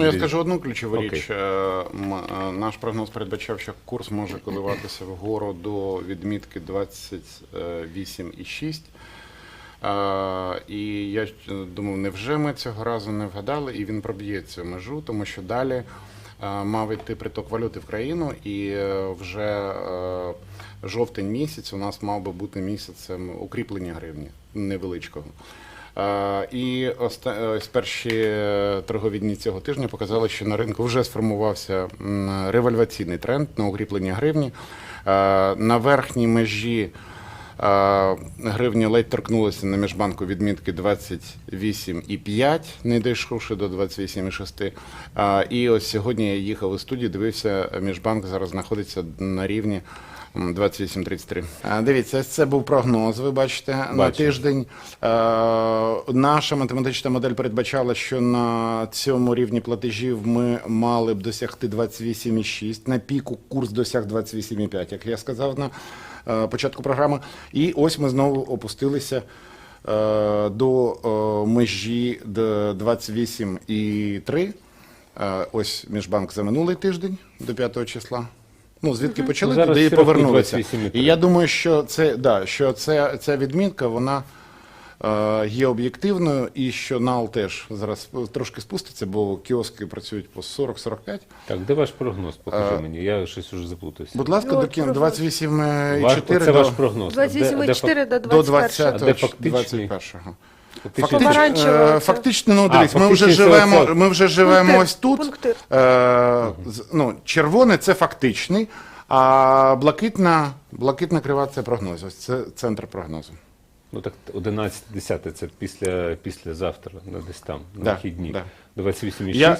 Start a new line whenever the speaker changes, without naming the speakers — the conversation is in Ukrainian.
Ну, Я скажу одну ключову
Окей.
річ. Е, е, Наш прогноз передбачав, що курс може коливатися вгору до відмітки 28,6. Е, І я думав, невже ми цього разу не вгадали, і він проб'є цю межу, тому що далі мав йти приток валюти в країну, і вже жовтень місяць у нас мав би бути місяцем укріплення гривні невеличкого. Е, І ось перші е, торгові дні цього тижня показали, що на ринку вже сформувався ревальваційний тренд на укріплення гривні. Е, На верхній межі е, гривні ледь торкнулися на міжбанку відмітки 28,5, не дійшовши до 28,6. Е, І ось сьогодні я їхав у студію, дивився, міжбанк зараз знаходиться на рівні м, 28,33. Е, Дивіться, це був прогноз, ви бачите, на тиждень. Наша математична модель передбачала, що на цьому рівні платежів ми мали б досягти 28,6. На піку курс досяг 28,5, як я сказав на е, початку програми. І ось ми знову опустилися е, до е, межі до 28,3. Е, Ось Міжбанк за минулий тиждень до 5 числа. Ну, звідки почали, туди і повернулися. І я думаю, що це да, що це, ця відмінка, вона є об'єктивною, і що НАЛ теж зараз трошки спуститься, бо кіоски працюють по 40-45.
Так, де ваш прогноз? Покажи
Е,
мені, я щось уже заплутався.
Будь ласка,
Ну,
до
от
кін
прогноз.
28,4
Ваш, це
до,
ваш прогноз. А де- де
28,4 до
до
21.
20
А де фактичний?
21-го.
фактичний?
Фактично,
Помаранчева
е,
це.
фактично, ну
А,
дивись, ми вже
фактично, це
живемо,
оце.
ми вже живемо
Пунктир,
ось тут.
пунктир.
Е, з- ну, червоне це фактичний, а блакитна, блакитна крива це прогноз. Ось це центр прогнозу.
Ну так 11 10 це після, після завтра, ну, десь там, на
Да,
вихідні.
да.
До 28,6.
Я,